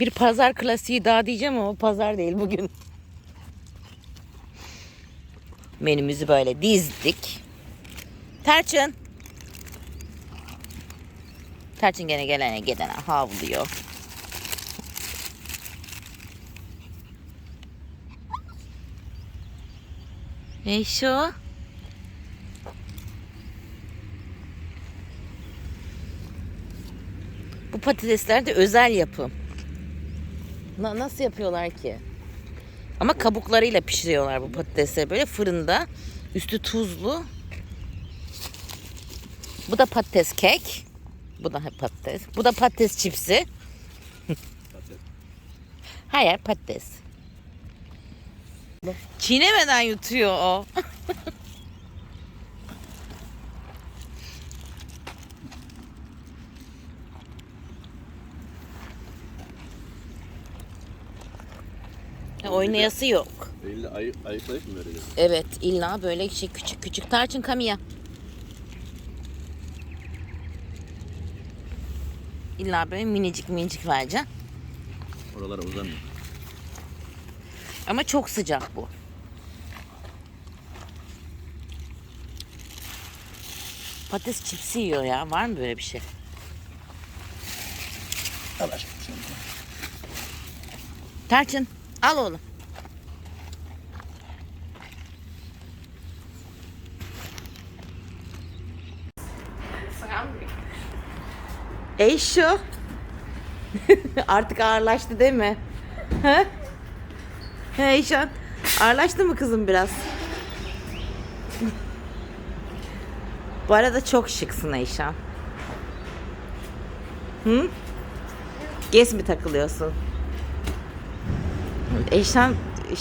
Bir pazar klasiği daha diyeceğim ama pazar değil bugün. Menümüzü böyle dizdik. Tarçın. Tarçın gene gelene gidene havlıyor. Ne şu? Bu patatesler de özel yapım. Na- nasıl yapıyorlar ki? Ama kabuklarıyla pişiriyorlar bu patatesleri böyle fırında. Üstü tuzlu. Bu da patates kek. Bu da patates. Bu da patates çipsi. Hayır patates. Çiğnemeden yutuyor o. Oynayası yok. Elle ay ayıklayıp mı vereceğim? Evet illa böyle şey küçük küçük tarçın kamiya. İlla böyle minicik minicik vereceğim. Oralara uzanmıyor. Ama çok sıcak bu. Patates çipsi yiyor ya. Var mı böyle bir şey? Al aşkım. Tarçın al oğlum. Ey şu. Artık ağırlaştı değil mi? He? He Eyşan. Ağırlaştı mı kızım biraz? Bu arada çok şıksın Eyşan. Hı? Gez mi takılıyorsun? Eşan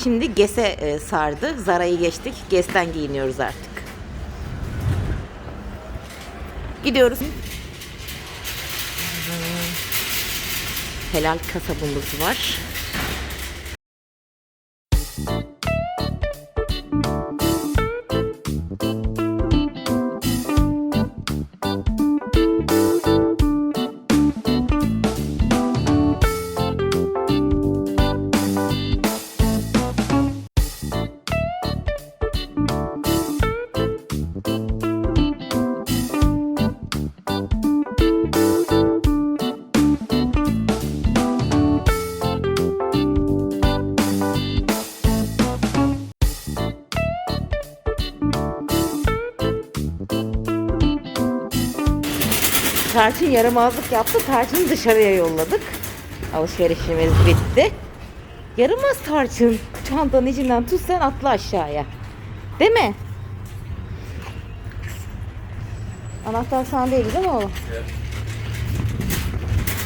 şimdi GES'e e, sardı. Zara'yı geçtik. GES'ten giyiniyoruz artık. Gidiyoruz. Helal kasabımız var. Tarçın yaramazlık yaptı. Tarçın'ı dışarıya yolladık. Alışverişimiz bitti. Yaramaz Tarçın. Çantanın içinden tut sen atla aşağıya. Değil mi? Anahtar sana değil mi oğlum?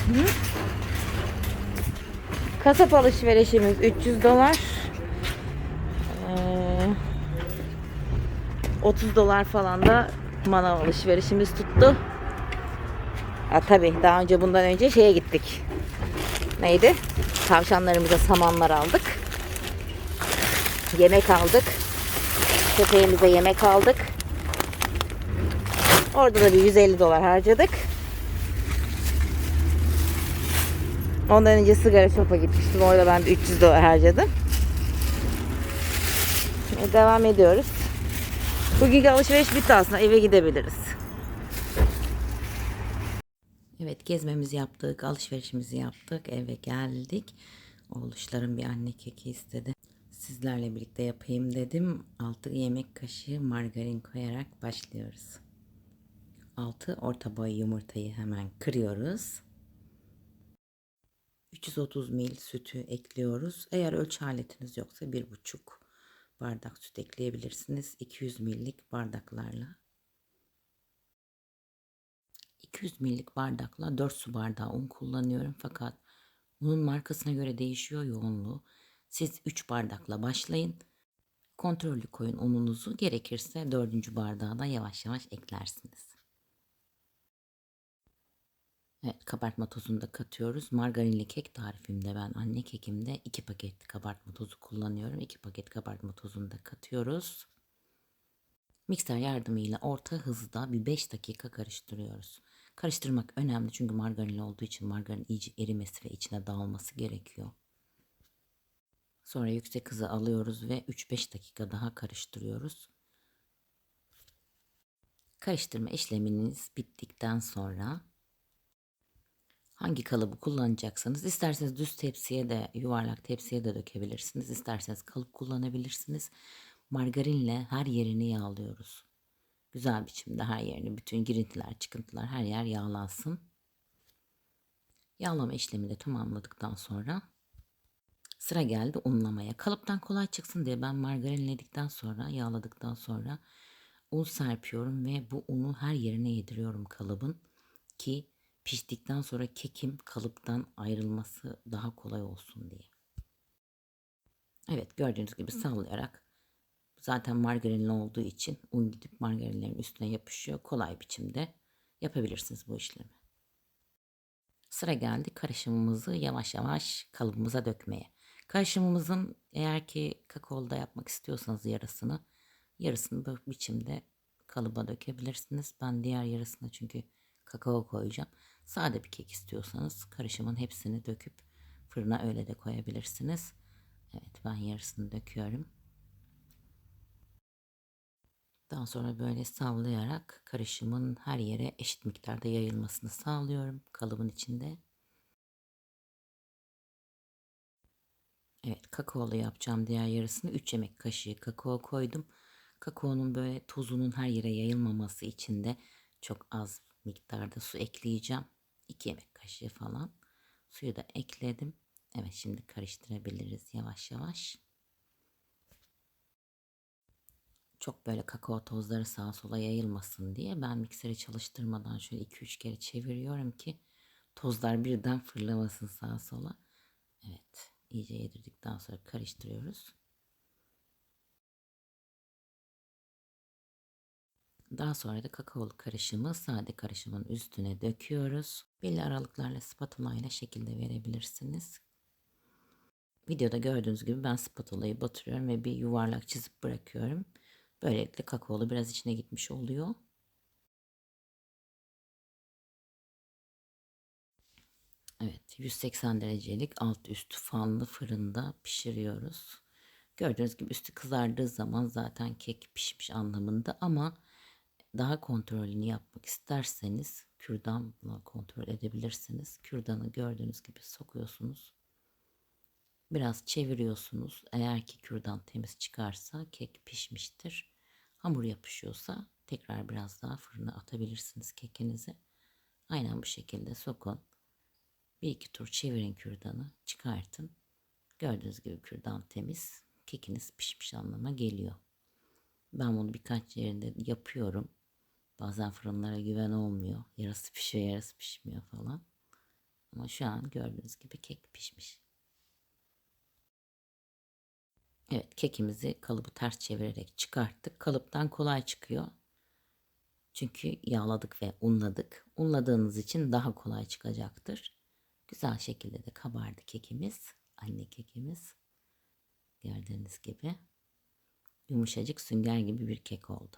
Hı? Kasap alışverişimiz 300 dolar. Ee, 30 dolar falan da manav alışverişimiz tuttu. Ha tabii daha önce bundan önce şeye gittik. Neydi? Tavşanlarımıza samanlar aldık. Yemek aldık. Köpeğimize yemek aldık. Orada da bir 150 dolar harcadık. Ondan önce sigara şopa gitmiştim. Orada ben de 300 dolar harcadım. Devam ediyoruz. Bugünkü alışveriş bitti aslında. Eve gidebiliriz. Evet gezmemizi yaptık, alışverişimizi yaptık, eve geldik. Oğluşlarım bir anne keki istedi. Sizlerle birlikte yapayım dedim. 6 yemek kaşığı margarin koyarak başlıyoruz. 6 orta boy yumurtayı hemen kırıyoruz. 330 ml sütü ekliyoruz. Eğer ölçü aletiniz yoksa 1,5 bardak süt ekleyebilirsiniz. 200 ml'lik bardaklarla 200 millik bardakla 4 su bardağı un kullanıyorum fakat unun markasına göre değişiyor yoğunluğu. Siz 3 bardakla başlayın. Kontrollü koyun ununuzu gerekirse 4. bardağa da yavaş yavaş eklersiniz. Evet kabartma tozunu da katıyoruz. Margarinli kek tarifimde ben anne kekimde 2 paket kabartma tozu kullanıyorum. 2 paket kabartma tozunu da katıyoruz. Mikser yardımıyla orta hızda bir 5 dakika karıştırıyoruz. Karıştırmak önemli çünkü margarinli olduğu için margarin iyice erimesi ve içine dağılması gerekiyor. Sonra yüksek hıza alıyoruz ve 3-5 dakika daha karıştırıyoruz. Karıştırma işleminiz bittikten sonra hangi kalıbı kullanacaksanız isterseniz düz tepsiye de yuvarlak tepsiye de dökebilirsiniz. İsterseniz kalıp kullanabilirsiniz. Margarinle her yerini yağlıyoruz. Güzel biçimde her yerini, bütün girintiler, çıkıntılar her yer yağlansın. Yağlama işlemini de tamamladıktan sonra sıra geldi unlamaya. Kalıptan kolay çıksın diye ben margarinledikten sonra, yağladıktan sonra un serpiyorum ve bu unu her yerine yediriyorum kalıbın ki piştikten sonra kekim kalıptan ayrılması daha kolay olsun diye. Evet gördüğünüz gibi sallayarak zaten margarinli olduğu için un gidip margarinlerin üstüne yapışıyor. Kolay biçimde yapabilirsiniz bu işlemi. Sıra geldi karışımımızı yavaş yavaş kalıbımıza dökmeye. Karışımımızın eğer ki kakaolda yapmak istiyorsanız yarısını yarısını bu biçimde kalıba dökebilirsiniz. Ben diğer yarısına çünkü kakao koyacağım. Sade bir kek istiyorsanız karışımın hepsini döküp fırına öyle de koyabilirsiniz. Evet ben yarısını döküyorum. Daha sonra böyle sallayarak karışımın her yere eşit miktarda yayılmasını sağlıyorum kalıbın içinde. Evet kakaolu yapacağım diğer yarısını 3 yemek kaşığı kakao koydum. Kakaonun böyle tozunun her yere yayılmaması için de çok az miktarda su ekleyeceğim. 2 yemek kaşığı falan. Suyu da ekledim. Evet şimdi karıştırabiliriz yavaş yavaş. Çok böyle kakao tozları sağa sola yayılmasın diye ben mikseri çalıştırmadan şöyle 2-3 kere çeviriyorum ki tozlar birden fırlamasın sağa sola. Evet iyice yedirdikten sonra karıştırıyoruz. Daha sonra da kakaolu karışımı sade karışımın üstüne döküyoruz. Belli aralıklarla spatula ile şekilde verebilirsiniz. Videoda gördüğünüz gibi ben spatulayı batırıyorum ve bir yuvarlak çizip bırakıyorum. Böylelikle kakaolu biraz içine gitmiş oluyor. Evet 180 derecelik alt üstü fanlı fırında pişiriyoruz. Gördüğünüz gibi üstü kızardığı zaman zaten kek pişmiş anlamında ama daha kontrolünü yapmak isterseniz kürdanla kontrol edebilirsiniz. Kürdanı gördüğünüz gibi sokuyorsunuz. Biraz çeviriyorsunuz. Eğer ki kürdan temiz çıkarsa kek pişmiştir. Hamur yapışıyorsa tekrar biraz daha fırına atabilirsiniz kekinizi. Aynen bu şekilde sokun. Bir iki tur çevirin kürdanı. Çıkartın. Gördüğünüz gibi kürdan temiz. Kekiniz pişmiş anlamına geliyor. Ben bunu birkaç yerinde yapıyorum. Bazen fırınlara güven olmuyor. Yarısı pişiyor, yarısı pişmiyor falan. Ama şu an gördüğünüz gibi kek pişmiş. Evet kekimizi kalıbı ters çevirerek çıkarttık. Kalıptan kolay çıkıyor. Çünkü yağladık ve unladık. Unladığınız için daha kolay çıkacaktır. Güzel şekilde de kabardı kekimiz. Anne kekimiz. Gördüğünüz gibi. Yumuşacık sünger gibi bir kek oldu.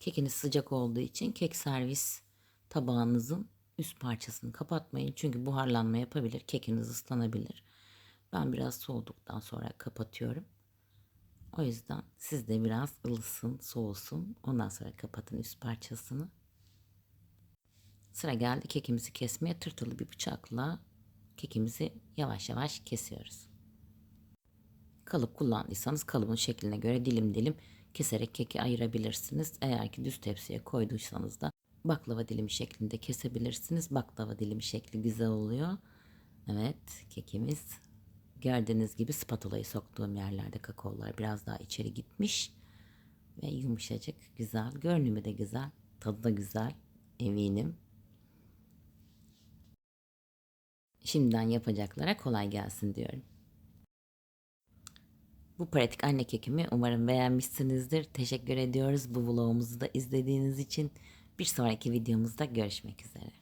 Kekiniz sıcak olduğu için kek servis tabağınızın üst parçasını kapatmayın. Çünkü buharlanma yapabilir. Kekiniz ıslanabilir. Ben biraz soğuduktan sonra kapatıyorum. O yüzden siz de biraz ılısın, soğusun. Ondan sonra kapatın üst parçasını. Sıra geldi kekimizi kesmeye. Tırtılı bir bıçakla kekimizi yavaş yavaş kesiyoruz. Kalıp kullandıysanız kalıbın şekline göre dilim dilim keserek keki ayırabilirsiniz. Eğer ki düz tepsiye koyduysanız da baklava dilimi şeklinde kesebilirsiniz. Baklava dilimi şekli güzel oluyor. Evet kekimiz gördüğünüz gibi spatulayı soktuğum yerlerde kakaolar biraz daha içeri gitmiş. Ve yumuşacık güzel. Görünümü de güzel. Tadı da güzel. Eminim. Şimdiden yapacaklara kolay gelsin diyorum. Bu pratik anne kekimi umarım beğenmişsinizdir. Teşekkür ediyoruz bu vlogumuzu da izlediğiniz için. Bir sonraki videomuzda görüşmek üzere.